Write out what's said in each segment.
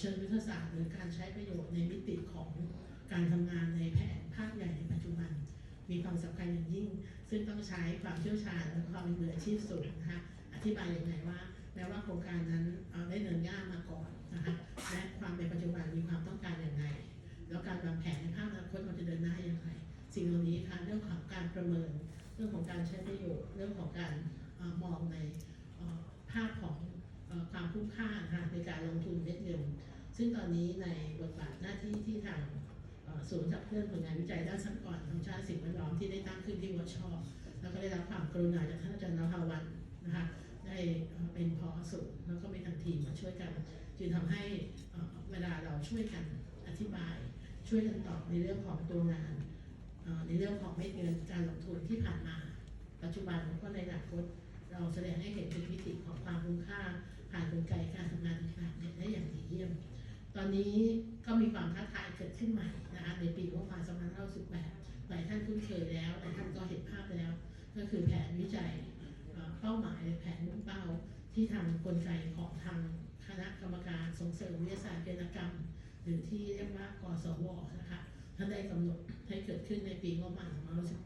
เชิงยุทธศาสตร์หรือการใช้ประโยชน์ในมิติของการทำงานในแผนภาพใหญ่ในปัจจุบัน มีความสำคัญอย่างยิ่ง ซึ่งต้องใช้ความเชี่ยวชาญและความเป็นมืออาชีพสูงนะคะอธิบายอย่างไรว่าแม้ว่าโครงการนั้นได้เดินหน้ามาก่อนนะคะและความเป็นปัจจุบันมีความต้องการอย่างไรแล้วการวางแผนในภาพอนาคตมันจะเดินหน้าอย่างไรสิ่งเหล่านี้ค่ะเรื่องของการประเมิน เรื่องของการใช้ประโยชน์เรื่องของการอมองในภาพของอความคุ้มค่าในการลงทุนเม็ดเงิน ซึ่งตอนนี้ในบทบาทหน้าที่ที่ทางศูนย์ขับเคลื่อนผลงานวิจัยด้านทรัพยากรธรรมชาติสิ่งแวดล้อมที่ได้ตั้งขึ้นที่วชแล้วก็ได้รับความกรุณาจากท่านอาจารย์นภาวันนะคะได้เป็นพอศูนแล้วก็มีทางทีมมาช่วยกันจึงทำให้เวลาเราช่วยกันอธิบาย ช่วยกันตอบในเรื่องของตัวงานในเรื่องของเม็ดเงินการลงทุนที่ผ่านมา ปัจจุบันแล้วก็ในอนาคตเราแสดงให้เห็นถึงมิติของความคุ้มค่าผ่านกลไกการทำงานต่างๆได้อย่างดีเยี่ยม ตอนนี้ก็มีความท้าทายเกิดขึ้นใหม่นะคะในปีงบประมาณ2568หลายท่านคุ้นเคยแล้วหลายท่านก็เห็นภาพแล้ว ก็คือแผนวิจัยเป้าหมายแผนมุ่งเป้าที่ทางกลไกของทางคณะกรรมการส่งเสริมวิทยาศาสตร์เกณฑกรรม หรือที่เรียกว่ากสวนะคะท่านได้กำหนดให้เกิดขึ้นในปีงบประมาณ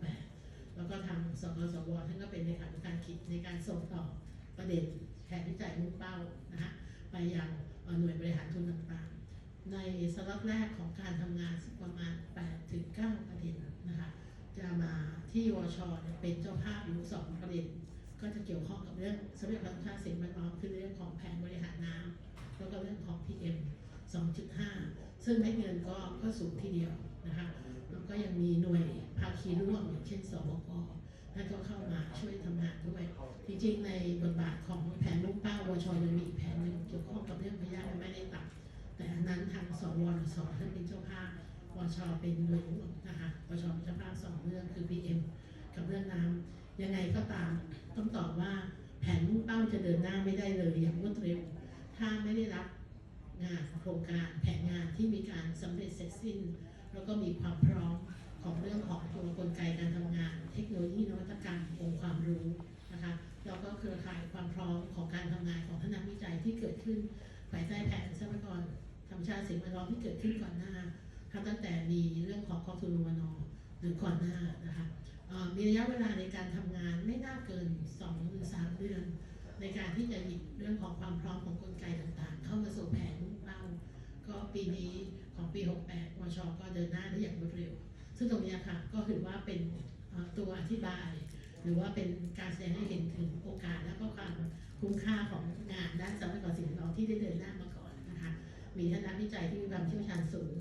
2518แล้วก็ทางสกสวท่านก็เป็นในขานุการคิดในการส่งต่อประเด็นแผนวิจัยมุ่งเป้านะคะไปยัง ในสล็อตแรกของการทำงานประมาณ 8 ถึง 9 ประเด็นนะคะจะมาที่วชเนี่ยเป็นเจ้าภาพอยู่สองประเด็น ก็จะเกี่ยวข้องกับเรื่องทรัพยากรธรรมชาติสิ่งแวดล้อมคือเรื่องของแผนบริหารน้ำแล้วก็เรื่องของ PM 2.5 ซึ่งเม็ดเงินก็ก็สูงทีเดียวนะคะแล้วก็ยังมีหน่วยภาคีร่วมอย่างเช่นสบกท่านก็เข้ามาช่วยทำงานด้วย จริงๆ ในบทบาทของแผนมุ่งเป้าวชยังมีแผนหนึ่งเกี่ยวข้องกับเรื่องพยาธิและไม่ได้ตับ แต่อันนั้นทางสวรสท่านเป็นเจ้าภาพวชเป็นหน่วยร่วมนะคะวชเป็นเจ้าภาพสองเรื่องคือ PM กับเรื่องน้ำยังไงก็ตามต้องตอบว่าแผนมุ่งเป้าจะเดินหน้าไม่ได้เลยอย่างรวดเร็ว ถ้าไม่ได้รับงานโครงการแผนงานที่มีการสำเร็จเสร็จสิ้น แล้วก็มีความพร้อมของเรื่องของตัวกลไกการทำงาน เทคโนโลยีนวัตกรรมองค์ความรู้นะคะแล้วก็เครือข่ายความพร้อมของการทำงานของท่านนักวิจัยที่เกิดขึ้นภายใต้แผนทรัพยากร ธรรมชาติสิ่งแวดล้อมที่เกิดขึ้นก่อนหน้าทั้งตั้งแต่มีเรื่องของกองทุนรวนอหรือก่อนหน้านะคะมีระยะเวลาในการทำงานไม่น่าเกิน2หรือ3เดือน ในการที่จะหยิบเรื่องของความพร้อมของกลไกต่างๆ เข้ามาสู่แผนเป้าก็ปีนี้ของปี 68วชก็เดินหน้าได้อย่างรวดเร็ว ซึ่งตรงนี้ค่ะก็ถือว่าเป็นตัวอธิบาย หรือว่าเป็นการแสดงให้เห็นถึงโอกาสและก็ความคุ้มค่าของ มีท่านนักวิจัยที่มีความเชี่ยวชาญสูง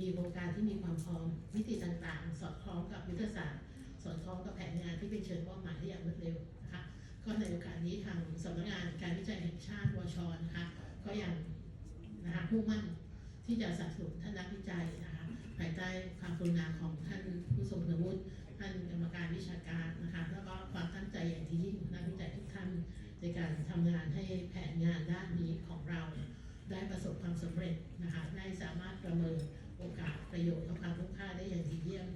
มีโครงการที่มีความพร้อมมิติต่างๆ สอดคล้องกับยุทธศาสตร์ สอดคล้องกับแผนงานที่เป็นเชิงเป้าหมายที่อย่างรวดเร็วนะคะก็ในโอกาสนี้ทางสำนักงานการวิจัยแห่งชาติวชนะคะก็ยังนะคะมุ่งมั่นที่จะสนับสนุนท่านนักวิจัยนะคะภายใต้ความกรุณาของท่านผู้ทรงคุณวุฒิท่านกรรมการวิชาการนะคะแล้วก็ความตั้งใจอย่างที่ยิ่งของนักวิจัยทุกท่านในการทำงานให้แผนงานด้านนี้ของเรา ได้ประสบความสำเร็จนะคะได้สามารถประเมินโอกาสประโยชน์และความคุ้มค่าได้อย่างดีเยี่ยม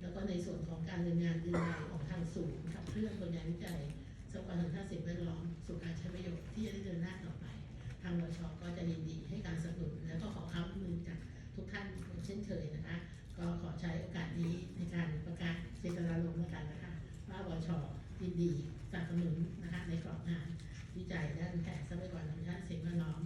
แล้วก็ในส่วนของการดำเนินงานอื่นใดของทางศูนย์ขับเคลื่อนผลงานวิจัยทรัพยากรธรรมชาสิ่งแวดล้อมสู่การใช้ประโยชน์ที่จะได้เดินหน้าต่อไป ทางวชก็จะยินดีให้การสนับสนุนและก็ขอความร่วมมือจากทุกท่านเหมือนเช่นเคยนะคะ ก็ขอใช้โอกาสนี้ในการประกาศเจตนารมณ์แล้วกันนะคะว่าวชยินดีสนับสนุนนะคะในกรอบงานวิจัยด้านแผนทรัพยากรธรรมชาติสิ่งแวดล้อม